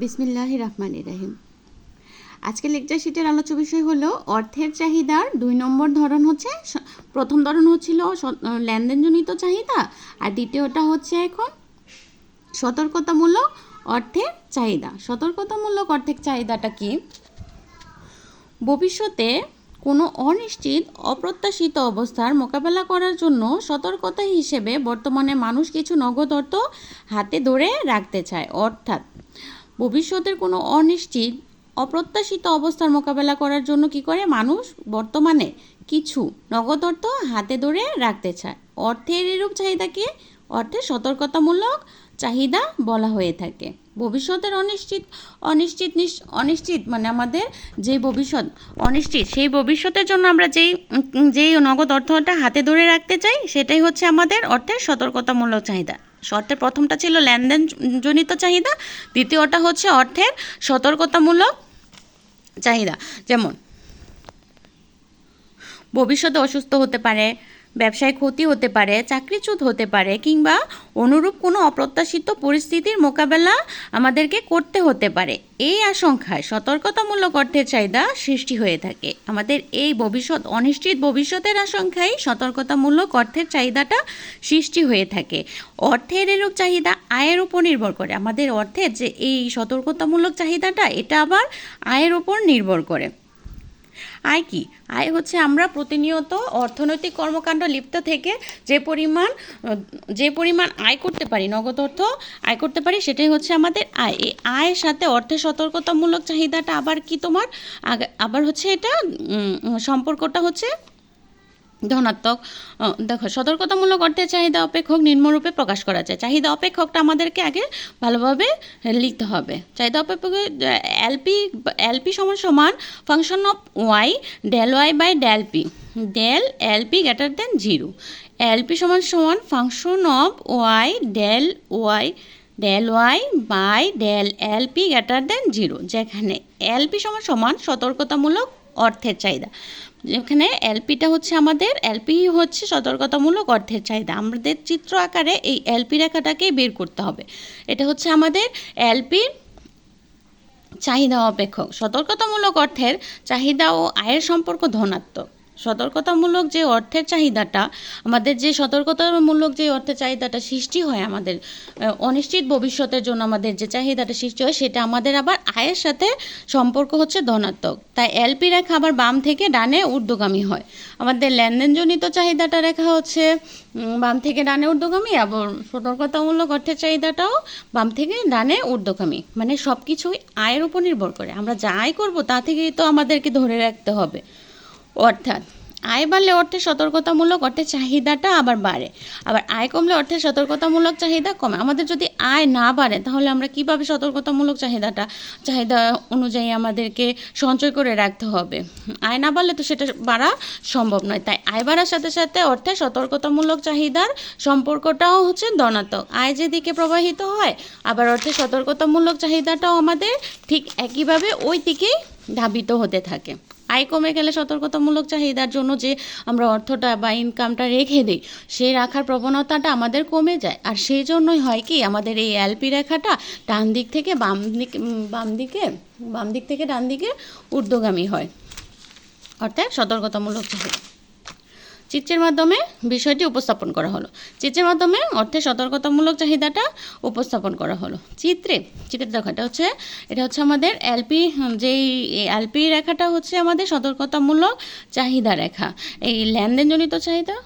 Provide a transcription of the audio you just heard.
বিসমিল্লাহ রহমান রাহিম আজকে লেকচার শিটের আলোচ্য বিষয় হলো অর্থের চাহিদার দুই নম্বর ধরন হচ্ছে প্রথম ধরন হচ্ছিল লেনদেনজনিত চাহিদা আর দ্বিতীয়টা হচ্ছে এখন সতর্কতামূলক অর্থের চাহিদা। সতর্কতামূলক অর্থের চাহিদাটা কি? ভবিষ্যতে কোনো অনিশ্চিত, অপ্রত্যাশিত অবস্থার মোকাবেলা করার জন্য সতর্কতা হিসেবে বর্তমানে মানুষ কিছু নগদ অর্থ হাতে ধরে রাখতে চায়। অর্থাৎ ভবিষ্যতের কোনো অনিশ্চিত, অপ্রত্যাশিত অবস্থার মোকাবেলা করার জন্য কি করে মানুষ বর্তমানে কিছু নগদ অর্থ হাতে ধরে রাখতে চায়? অর্থের এরূপ চাহিদাকে অর্থের সতর্কতামূলক চাহিদা বলা হয়ে থাকে। ভবিষ্যতের অনিশ্চিত অনিশ্চিত নিশ- অনিশ্চিত মানে আমাদের যে ভবিষ্যৎ, অনিশ্চিত, সেই ভবিষ্যতের জন্য আমরা যেই যেই নগদ অর্থটা হাতে ধরে রাখতে চাই, সেটাই হচ্ছে আমাদের অর্থের সতর্কতামূলক চাহিদা। অর্থের প্রথমটা ছিল লেনদেনজনিত চাহিদা, দ্বিতীয়টা হচ্ছে অর্থের সতর্কতামূলক চাহিদা। যেমন, ভবিষ্যতে অসুস্থ হতে পারে ব্যবসায় ক্ষতি হতে পারে, চাকরিচ্যুত হতে পারে কিংবা অনুরূপ কোনো অপ্রত্যাশিত পরিস্থিতির মোকাবেলা আমাদেরকে করতে হতে পারে। এই আশঙ্কায় সতর্কতামূলক অর্থের চাহিদা সৃষ্টি হয়ে থাকে। আমাদের এই ভবিষ্যৎ, অনিশ্চিত ভবিষ্যতের আশঙ্কায় সতর্কতামূলক অর্থের চাহিদাটা সৃষ্টি হয়ে থাকে। অর্থের এরূপ চাহিদা আয়ের উপর নির্ভর করে। আমাদের অর্থের যে এই সতর্কতামূলক চাহিদাটা, এটা আবার আয়ের উপর নির্ভর করে। আয় কি? আয় হচ্ছে আমরা প্রতিনিয়ত অর্থনৈতিক কর্মকাণ্ড লিপ্ত থেকে যে পরিমাণ যে পরিমাণ আয় করতে পারি, নগদ অর্থ আয় করতে পারি, সেটাই হচ্ছে আমাদের আয়। এই আয়ের সাথে অর্থের সতর্কতামূলক চাহিদাটা আবার কি তোমার? আবার হচ্ছে এটা সম্পর্কটা হচ্ছে ধনাত্মক দেখো, সতর্কতামূলক অর্থের চাহিদা অপেক্ষক নিম্নরূপে প্রকাশ করা যায়। চাহিদা অপেক্ষকটা আমাদেরকে আগে ভালোভাবে লিখতে হবে। চাহিদা অপেক্ষক এলপি এলপি সমান সমান function of Y del Y by del P del LP greater than zero LP সমান সমান function of Y del Y del Y by del LP greater than zero যেখানে এলপি সমান সমান সতর্কতামূলক অর্থের চাহিদা। যেখানে এলপিটা হচ্ছে আমাদের, এলপি হচ্ছে সতর্কতামূলক অর্থের চাহিদা। আমাদের চিত্র আকারে এই এলপি রেখাটাকেই বের করতে হবে। এটা হচ্ছে আমাদের এলপির চাহিদা অপেক্ষক। সতর্কতামূলক অর্থের চাহিদা ও আয়ের সম্পর্ক ধনাত্মক। সতর্কতামূলক যে অর্থের চাহিদাটা, আমাদের যে সতর্কতামূলক যে অর্থের চাহিদাটা সৃষ্টি হয় আমাদের অনিশ্চিত ভবিষ্যতের জন্য আমাদের যে চাহিদাটা সৃষ্টি হয় সেটা আমাদের আবার আয়ের সাথে সম্পর্ক হচ্ছে ধনাত্মক। তাই এলপি রেখা আবার বাম থেকে ডানে ঊর্ধ্বগামী হয়। আমাদের লেনদেনজনিত চাহিদাটা রেখা হচ্ছে বাম থেকে ডানে ঊর্ধ্বগামী আবার সতর্কতামূলক অর্থের চাহিদাটাও বাম থেকে ডানে ঊর্ধ্বগামী। মানে সব কিছুই আয়ের উপর নির্ভর করে। আমরা যা আয় করব তা থেকেই তো আমাদেরকে ধরে রাখতে হবে। অর্থাৎ, আয় বাড়লে অর্থের সতর্কতামূলক, অর্থের চাহিদাটা আবার বাড়ে। আবার আয় কমলে অর্থের সতর্কতামূলক চাহিদা কমে। আমাদের যদি আয় না বাড়ে, তাহলে আমরা কীভাবে সতর্কতামূলক চাহিদাটা, চাহিদা অনুযায়ী আমাদেরকে সঞ্চয় করে রাখতে হবে? আয় না বাড়লে তো সেটা বাড়া সম্ভব নয়। তাই আয় বাড়ার সাথে সাথে অর্থের সতর্কতামূলক চাহিদার সম্পর্কটাও হচ্ছে ধনাত্মক। আয় যেদিকে প্রবাহিত হয়, আবার অর্থের সতর্কতামূলক চাহিদাটাও আমাদের ঠিক একইভাবে ওই দিকেই ধাবিত হতে থাকে। আয় কমে গেলে সতর্কতামূলক চাহিদার জন্য যে আমরা অর্থটা বা ইনকামটা রেখে দিই সেই রাখার প্রবণতাটা আমাদের কমে যায়। আর সেই জন্যই হয় কি, আমাদের এই অ্যালপি রেখাটা ডান দিক থেকে বাম দিক বাম দিকে, বাম দিক থেকে ডান দিকে ঊর্ধ্বগামী হয়। অর্থাৎ সতর্কতামূলক চাহিদা। চিত্রের মাধ্যমে বিষয়টি উপস্থাপন করা হলো। চিত্রের মাধ্যমে অর্থে সতর্কতামূলক চাহিদাটা উপস্থাপন করা হলো। চিত্রে চিত্রে দেখো এটা হচ্ছে এটা হচ্ছে আমাদের এলপি, যেই এলপি রেখাটা হচ্ছে আমাদের সতর্কতামূলক চাহিদা রেখা। এই লেনদেনজনিত চাহিদা